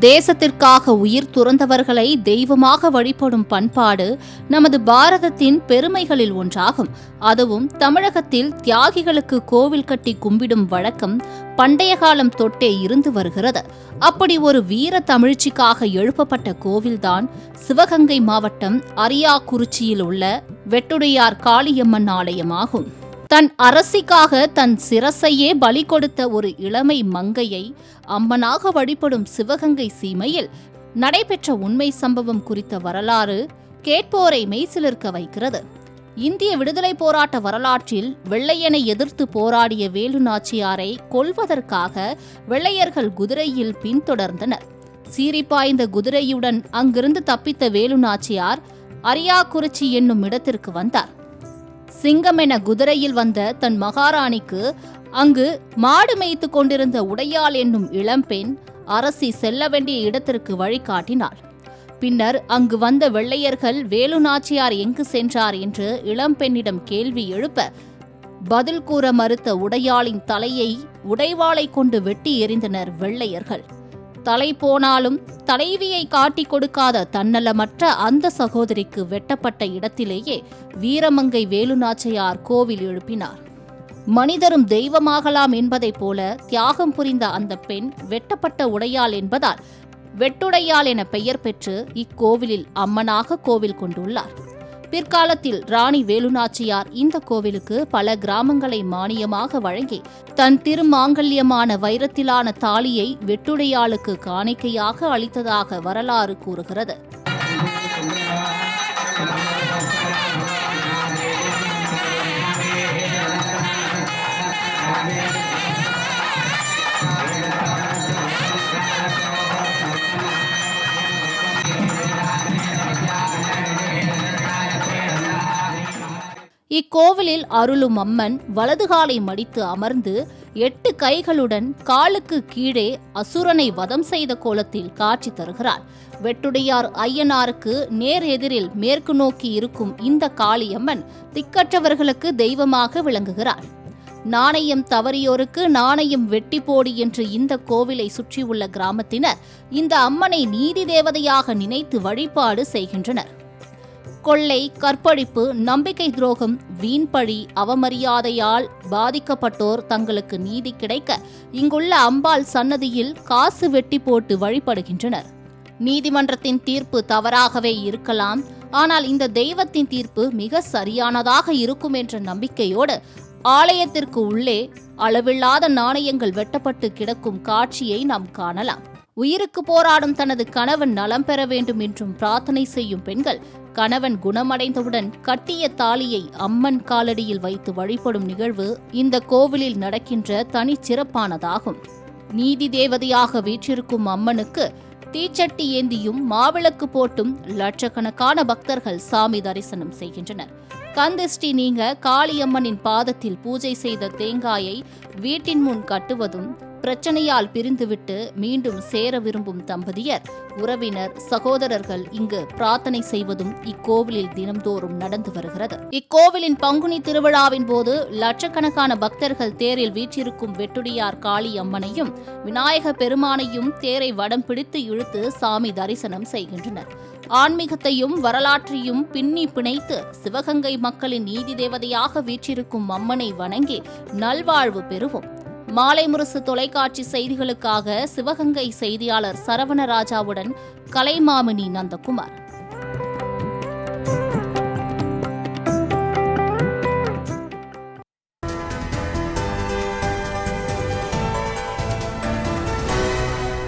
தேசத்திற்காக உயிர் துறந்தவர்களை தெய்வமாக வழிபடும் பண்பாடு நமது பாரதத்தின் பெருமைகளில் ஒன்றாகும். அதுவும் தமிழகத்தில் தியாகிகளுக்கு கோவில் கட்டி கும்பிடும் வழக்கம் பண்டைய காலம் தொட்டே இருந்து வருகிறது. அப்படி ஒரு வீர தமிழ்ச்சிக்காக எழுப்பப்பட்ட கோவில்தான் சிவகங்கை மாவட்டம் அரியாக்குறிச்சியில் உள்ள வெட்டுடையார் காளியம்மன் ஆலயமாகும். தன் அரசிக்காக தன் சிரசையே பலி கொடுத்த ஒரு இளமை மங்கையை அம்மனாக வழிபடும் சிவகங்கை சீமையில் நடைபெற்ற உண்மை சம்பவம் குறித்த வரலாறு கேட்போரை மெய்சிலிருக்க வைக்கிறது. இந்திய விடுதலை போராட்ட வரலாற்றில் வெள்ளையனை எதிர்த்து போராடிய வேலு நாச்சியாரை கொல்வதற்காக வெள்ளையர்கள் குதிரையில் பின்தொடர்ந்தனர். சீரிப்பாய்ந்த குதிரையுடன் அங்கிருந்து தப்பித்த வேலு நாச்சியார் அரியாக்குறிச்சி என்னும் இடத்திற்கு வந்தார். சிங்கமென குதிரையில் வந்த தன் மகாராணிக்கு அங்கு மாடு மேய்த்து கொண்டிருந்த உடையாள் என்னும் இளம்பெண் அரசி செல்ல வேண்டிய இடத்திற்கு வழிகாட்டினாள் பின்னர் அங்கு வந்த வெள்ளையர்கள் வேலு நாச்சியார் எங்கு சென்றார் என்று இளம்பெண்ணிடம் கேள்வி எழுப்ப பதில் கூற மறுத்த உடையாளின் தலையை உடைவாளை கொண்டு வெட்டி எறிந்தனர் வெள்ளையர்கள். தலை போனாலும் தலைவியை காட்டிக் கொடுக்காத தன்னலமற்ற அந்த சகோதரிக்கு வெட்டப்பட்ட இடத்திலேயே வீரமங்கை வேலுநாச்சியார் கோவில் எழுப்பினார். மனிதரும் தெய்வமாகலாம் என்பதைப் போல தியாகம் புரிந்த அந்த பெண் வெட்டப்பட்ட உடையாள் என்பதால் வெட்டுடையாள் என பெயர் பெற்று இக்கோவிலில் அம்மனாக கோவில் கொண்டுள்ளார். பிற்காலத்தில் ராணி வேலுநாச்சியார் இந்த கோவிலுக்கு பல கிராமங்களை மானியமாக வழங்கி தன் திருமாங்கல்யமான வைரத்திலான தாலியை வெட்டுடையாளுக்கு காணிக்கையாக அளித்ததாக வரலாறு கூறுகிறது. இக்கோவிலில் அருளும் அம்மன் வலது காலை மடித்து அமர்ந்து எட்டு கைகளுடன் காலுக்கு கீழே அசுரனை வதம் செய்த கோலத்தில் காட்சி தருகிறார். வெட்டுடையார் ஐயனாருக்கு நேர் எதிரில் மேற்கு நோக்கி இருக்கும் இந்த காளியம்மன் திக்கற்றவர்களுக்கு தெய்வமாக விளங்குகிறார். நாணயம் தவறியோருக்கு நாணயம் வெட்டி போடு என்று இந்த கோவிலை சுற்றியுள்ள கிராமத்தினர் இந்த அம்மனை நீதி தேவதையாக நினைத்து வழிபாடு செய்கின்றனர். கொள்ளை கற்பழிப்பு நம்பிக்கை துரோகம் வீண்பழி அவமரியாதையால் பாதிக்கப்பட்டோர் தங்களுக்கு நீதி கிடைக்க இங்குள்ள அம்பாள் சன்னதியில் காசு வெட்டி போட்டு வழிபடுகின்றனர். நீதிமன்றத்தின் தீர்ப்பு தவறாகவே இருக்கலாம். ஆனால் இந்த தெய்வத்தின் தீர்ப்பு மிக சரியானதாக இருக்கும் என்ற நம்பிக்கையோடு ஆலயத்திற்கு உள்ளே அளவில்லாத நாணயங்கள் வெட்டப்பட்டு கிடக்கும் காட்சியை நாம் காணலாம். உயிருக்கு போராடும் தனது கணவன் நலம் பெற வேண்டும் என்றும் பிரார்த்தனை செய்யும் பெண்கள் கணவன் குணமடைந்தவுடன் கட்டிய தாலியை அம்மன் காலடியில் வைத்து வழிபடும் நிகழ்வு இந்த கோவிலில் நடக்கின்ற தனிச்சிறப்பானதாகும். நீதி தேவதையாக வீற்றிருக்கும் அம்மனுக்கு தீச்சட்டி ஏந்தியும் மாவிளக்கு போட்டும் லட்சக்கணக்கான பக்தர்கள் சாமி தரிசனம் செய்கின்றனர். கந்திஷ்டி நீங்க காளியம்மனின் பாதத்தில் பூஜை செய்த தேங்காயை வீட்டின் முன் கட்டுவதும் பிரச்சனையால் பிரிந்துவிட்டு மீண்டும் சேர விரும்பும் தம்பதியர் உறவினர் சகோதரர்கள் இங்கு பிரார்த்தனை செய்வதும் இக்கோவிலில் தினம்தோறும் நடந்து வருகிறது. இக்கோவிலின் பங்குனி திருவிழாவின் போது லட்சக்கணக்கான பக்தர்கள் தேரில் வீற்றிருக்கும் வெட்டுடியார் காளி அம்மனையும் விநாயக பெருமானையும் தேரை வடம் பிடித்து இழுத்து சாமி தரிசனம் செய்கின்றனர். ஆன்மீகத்தையும் வரலாற்றையும் பின்னி பிணைத்து சிவகங்கை மக்களின் நீதி தேவதையாக வீற்றிருக்கும் அம்மனை வணங்கி நல்வாழ்வு பெறுவோம். மாலை முரசு தொலைக்காட்சி செய்திகளுக்காக சிவகங்கை செய்தியாளர் சரவணராஜாவுடன் கலைமாமினி நந்தகுமார்.